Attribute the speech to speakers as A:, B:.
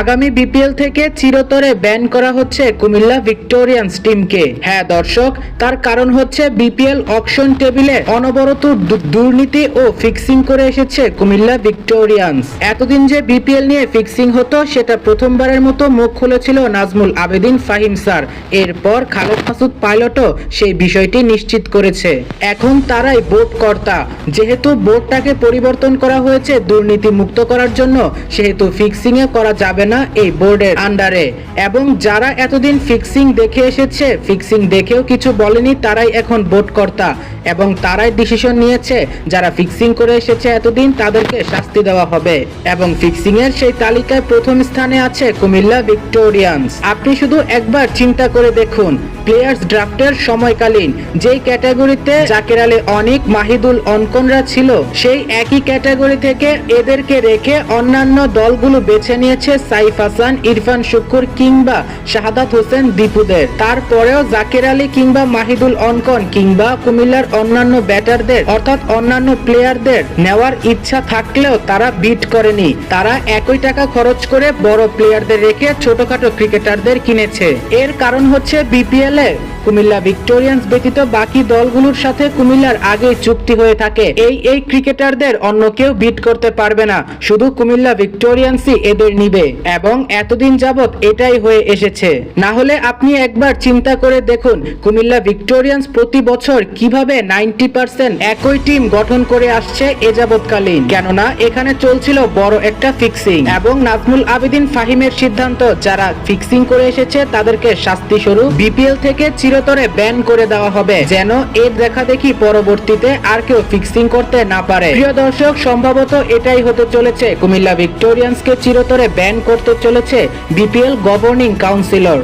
A: আগামী বিপিএল থেকে চিরতরে ব্যান করা হচ্ছে কুমিল্লা ভিক্টোরিয়ান্স টিমকে। হ্যাঁ দর্শক, তার কারণ হচ্ছে বিপিএল অকশন টেবিলে অনবরত দুর্নীতি ও ফিক্সিং করে এসেছে কুমিল্লা ভিক্টোরিয়ান্স। এতদিন যে বিপিএল নিয়ে ফিক্সিং হতো, সেটা প্রথমবারের মতো মুখ খুলেছিল নাজমুল আবেদিন ফাহিম স্যার। এরপর খালেদ মাসুদ পাইলটও সেই বিষয়টি নিশ্চিত করেছে। এখন তারাই বোর্ড কর্তা। যেহেতু বোর্ডটাকে পরিবর্তন করা হয়েছে দুর্নীতি মুক্ত করার জন্য, সেহেতু ফিক্সিং এ করা যাবে না এই বোর্ডের আন্ডারে। এবং যারা এতদিন ফিক্সিং দেখে এসেছে, ফিক্সিং দেখেও কিছু বলেনি, তারাই এখন বোর্ড কর্তা এবং তারাই ডিসিশন নিয়েছে, যারা ফিক্সিং করে এসেছে এতদিন, তাদেরকে শাস্তি দেওয়া হবে। এবং ফিক্সিং এর সেই তালিকায় প্রথম স্থানে আছে কুমিল্লা ভিক্টোরিয়ান্স। আপনি শুধু একবার চিন্তা করে দেখুন প্লেয়ার্স ড্রাফটের সময়কালীন। যেই ক্যাটাগরিতে জাকের আলী অনিক, মাহিদুল অনকনরা ছিল, সেই একই ক্যাটাগরি থেকে এদেরকে রেখে অন্যান্য দলগুলো বেছে নিয়েছে সাইফ হাসান, ইরফান শুকুর কিংবা শাহাদাত হোসেন দীপুদের। তারপরেও জাকের আলী কিংবা মাহিদুল অনকন কিংবা কুমিল্লার অন্যান্য ব্যাটারদের, অর্থাৎ অন্যান্য প্লেয়ারদের নেওয়ার ইচ্ছা থাকলেও তারা বিট করেনি। তারা একই টাকা খরচ করে বড় প্লেয়ারদের রেখে ছোটখাটো ক্রিকেটারদের কিনেছে। এর কারণ হচ্ছে বিপিএল এ কুমিল্লা ভিক্টোরিয়ান্স ব্যতীত বাকি দলগুলোর সাথে কুমিল্লার আগে চুক্তি হয়ে থাকে। এই এই ক্রিকেটারদের অন্য কেউ বিট করতে পারবে না। শুধু কুমিল্লা ভিক্টোরিয়ান্সই এদের নিবে এবং এতদিন যাবত এটাই হয়ে এসেছে। না হলে আপনি একবার চিন্তা করে দেখুন, কুমিল্লা ভিক্টোরিয়ান্স প্রতি বছর কীভাবে নাইনটি পার্সেন্ট একই টিম গঠন করে আসছে এ যাবৎকালীন। কেননা, এখানে চলছিল বড় একটা ফিক্সিং এবং নাজমুল আবেদিন ফাহিমের সিদ্ধান্ত, যারা ফিক্সিং করে এসেছে, তাদেরকে শাস্তি স্বরূপ বিপিএল থেকে চিরতরে ব্যান করে দেওয়া হবে, যেন এর দেখা দেখি পরবর্তীতে আর কেউ ফিক্সিং করতে না পারে। প্রিয় দর্শক, সম্ভবত এটাই হতে চলেছে। কুমিল্লা ভিক্টোরিয়ান্সকে চিরতরে ব্যান করতে চলেছে বিপিএল গভর্নিং কাউন্সিলর